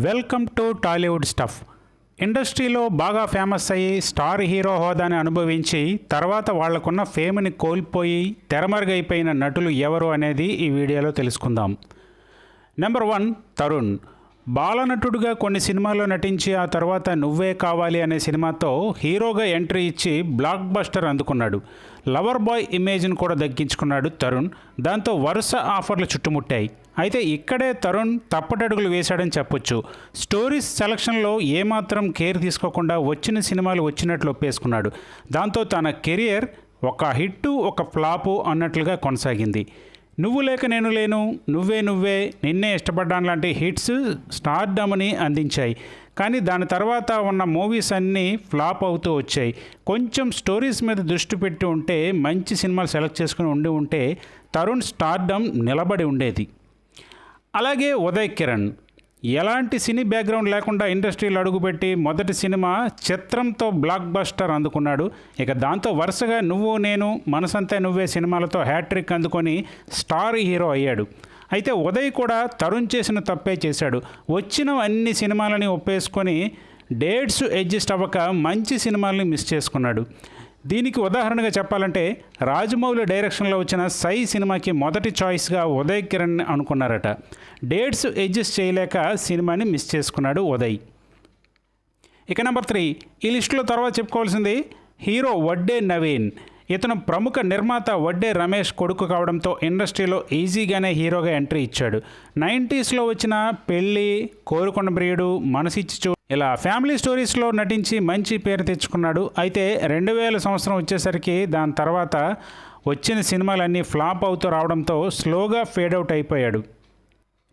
Welcome to Tollywood stuff ఇండస్ట్రీలో బాగా famous అయ్యి స్టార్ హీరో హోదాని అనుభవించి తర్వాత వాళ్ళకున్న ఫేమ్ని కోల్పోయి తెరమరుగైపోయిన నటులు ఎవరు అనేది ఈ వీడియోలో తెలుసుకుందాం. నెంబర్ వన్ తరుణ్ బాలనటుడుగా కొన్ని సినిమాల్లో నటించి ఆ తర్వాత నువ్వే కావాలి అనే సినిమాతో హీరోగా ఎంట్రీ ఇచ్చి బ్లాక్ బస్టర్ అందుకున్నాడు లవర్ బాయ్ ఇమేజ్ను కూడా దక్కించుకున్నాడు తరుణ్. దాంతో వరుస ఆఫర్లు చుట్టుముట్టాయి. అయితే ఇక్కడే తరుణ్ తప్పటడుగులు వేశాడని చెప్పొచ్చు. స్టోరీస్ సెలక్షన్లో ఏమాత్రం కేర్ తీసుకోకుండా వచ్చిన సినిమాలు వచ్చినట్లు ఒప్పేసుకున్నాడు. దాంతో తన కెరియర్ ఒక హిట్టు ఒక ఫ్లాపు అన్నట్లుగా కొనసాగింది. నువ్వు లేక నేను లేను నువ్వే నువ్వే నిన్నే ఇష్టపడ్డాను లాంటి హిట్స్ స్టార్డమ్ని అందించాయి. కానీ దాని తర్వాత ఉన్న మూవీస్ అన్నీ ఫ్లాప్ అవుతూ వచ్చాయి. కొంచెం స్టోరీస్ మీద దృష్టి పెట్టి ఉంటే మంచి సినిమాలు సెలెక్ట్ చేసుకుని ఉండి ఉంటే తరుణ్ స్టార్డమ్ నిలబడి ఉండేది. అలాగే ఉదయ్ కిరణ్. ఎలాంటి సినీ బ్యాక్గ్రౌండ్ లేకుండా ఇండస్ట్రీలో అడుగుపెట్టి మొదటి సినిమా చిత్రంతో బ్లాక్ బస్టర్ అందుకున్నాడు. ఇక దాంతో వరుసగా నువ్వు నేను మనసంతా నువ్వే సినిమాలతో హ్యాట్రిక్ అందుకొని స్టార్ హీరో అయ్యాడు. అయితే ఉదయ్ కూడా తరుణ్ చేసిన తప్పే చేశాడు. వచ్చిన అన్ని సినిమాలని ఒప్పేసుకొని డేట్స్ అడ్జస్ట్ అవ్వక మంచి సినిమాల్ని మిస్ చేసుకున్నాడు. దీనికి ఉదాహరణగా చెప్పాలంటే రాజమౌళి డైరెక్షన్లో వచ్చిన సై సినిమాకి మొదటి చాయిస్గా ఉదయ్ కిరణ్ అనుకున్నారట. డేట్స్ అడ్జస్ట్ చేయలేక సినిమాని మిస్ చేసుకున్నాడు ఉదయ్. ఇక నెంబర్ త్రీ ఈ లిస్టులో తర్వాత చెప్పుకోవాల్సింది హీరో వడ్డే నవీన్. ఇతను ప్రముఖ నిర్మాత వడ్డే రమేష్ కొడుకు కావడంతో ఇండస్ట్రీలో ఈజీగానే హీరోగా ఎంట్రీ ఇచ్చాడు. నైంటీస్లో వచ్చిన పెళ్ళి కోరుకొండ ప్రియుడు మనసిచ్చి చూ ఇలా ఫ్యామిలీ స్టోరీస్లో నటించి మంచి పేరు తెచ్చుకున్నాడు. అయితే రెండు వేల సంవత్సరం వచ్చేసరికి దాని తర్వాత వచ్చిన సినిమాలన్నీ ఫ్లాప్ అవుతూ రావడంతో స్లోగా ఫేడ్ అవుట్ అయిపోయాడు.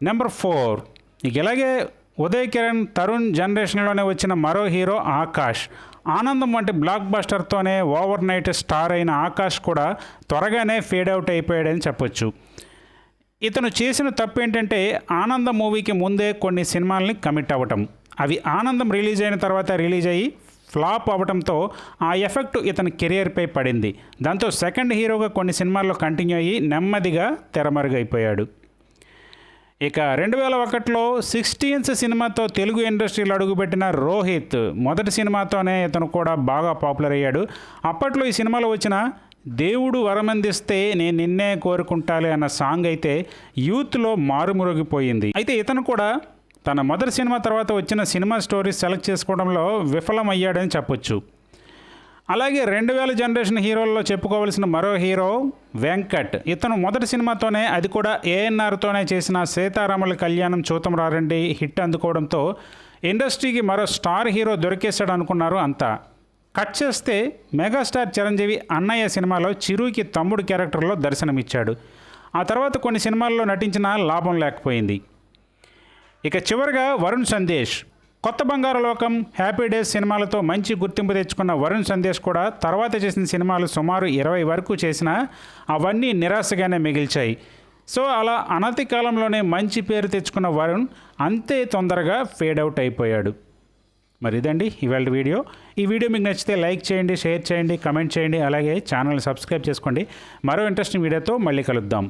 Number four. ఇక ఇలాగే ఉదయ్ కిరణ్ తరుణ్ జనరేషన్లోనే వచ్చిన మరో హీరో ఆకాష్. ఆనందం వంటి బ్లాక్ బస్టర్తోనే ఓవర్ నైట్ స్టార్ అయిన ఆకాష్ కూడా త్వరగానే ఫేడౌట్ అయిపోయాడని చెప్పొచ్చు. ఇతను చేసిన తప్పు ఏంటంటే ఆనందం మూవీకి ముందే కొన్ని సినిమాల్ని కమిట్ అవ్వటం. అవి ఆనందం రిలీజ్ అయిన తర్వాత రిలీజ్ అయ్యి ఫ్లాప్ అవ్వడంతో ఆ ఎఫెక్ట్ ఇతని కెరియర్పై పడింది. దాంతో సెకండ్ హీరోగా కొన్ని సినిమాల్లో కంటిన్యూ అయ్యి నెమ్మదిగా తెరమరుగైపోయాడు. ఇక రెండు వేల ఒకటిలో సిక్స్టీన్స్ సినిమాతో తెలుగు ఇండస్ట్రీలో అడుగుపెట్టిన రోహిత్ మొదటి సినిమాతోనే ఇతను కూడా బాగా పాపులర్ అయ్యాడు. అప్పట్లో ఈ సినిమాలో వచ్చిన దేవుడు వరమందిస్తే నేను నిన్నే కోరుకుంటాలి అన్న సాంగ్ అయితే యూత్లో మారుమురుగిపోయింది. అయితే ఇతను కూడా తన మొదటి సినిమా తర్వాత వచ్చిన సినిమా స్టోరీస్ సెలెక్ట్ చేసుకోవడంలో విఫలమయ్యాడని చెప్పొచ్చు. అలాగే రెండు వేల జనరేషన్ హీరోల్లో చెప్పుకోవాల్సిన మరో హీరో వెంకట్. ఇతను మొదటి సినిమాతోనే అది కూడా ఏఎన్ఆర్తోనే చేసిన సీతారాముల కళ్యాణం చూతం రారండి హిట్ అందుకోవడంతో ఇండస్ట్రీకి మరో స్టార్ హీరో దొరికేశాడు అనుకున్నారు అంతా. కట్ చేస్తే మెగాస్టార్ చిరంజీవి అన్నయ్య సినిమాలో చిరుకి తమ్ముడు క్యారెక్టర్లో దర్శనమిచ్చాడు. ఆ తర్వాత కొన్ని సినిమాల్లో నటించినా లాభం లేకపోయింది. ఇక చివరిగా వరుణ్ సందేశ్. కొత్త బంగారు లోకం హ్యాపీ డేస్ సినిమాలతో మంచి గుర్తింపు తెచ్చుకున్న వరుణ్ సందేశ్ కూడా తర్వాత చేసిన సినిమాలు సుమారు ఇరవై వరకు చేసినా అవన్నీ నిరాశగానే మిగిల్చాయి. సో అలా అనతి కాలంలోనే మంచి పేరు తెచ్చుకున్న వరుణ్ అంతే తొందరగా ఫేడ్ అవుట్ అయిపోయాడు. మరి ఇదండి ఇవాళ వీడియో. ఈ వీడియో మీకు నచ్చితే లైక్ చేయండి షేర్ చేయండి కమెంట్ చేయండి అలాగే ఛానల్ సబ్స్క్రైబ్ చేసుకోండి. మరో ఇంట్రెస్టింగ్ వీడియోతో మళ్ళీ కలుద్దాం.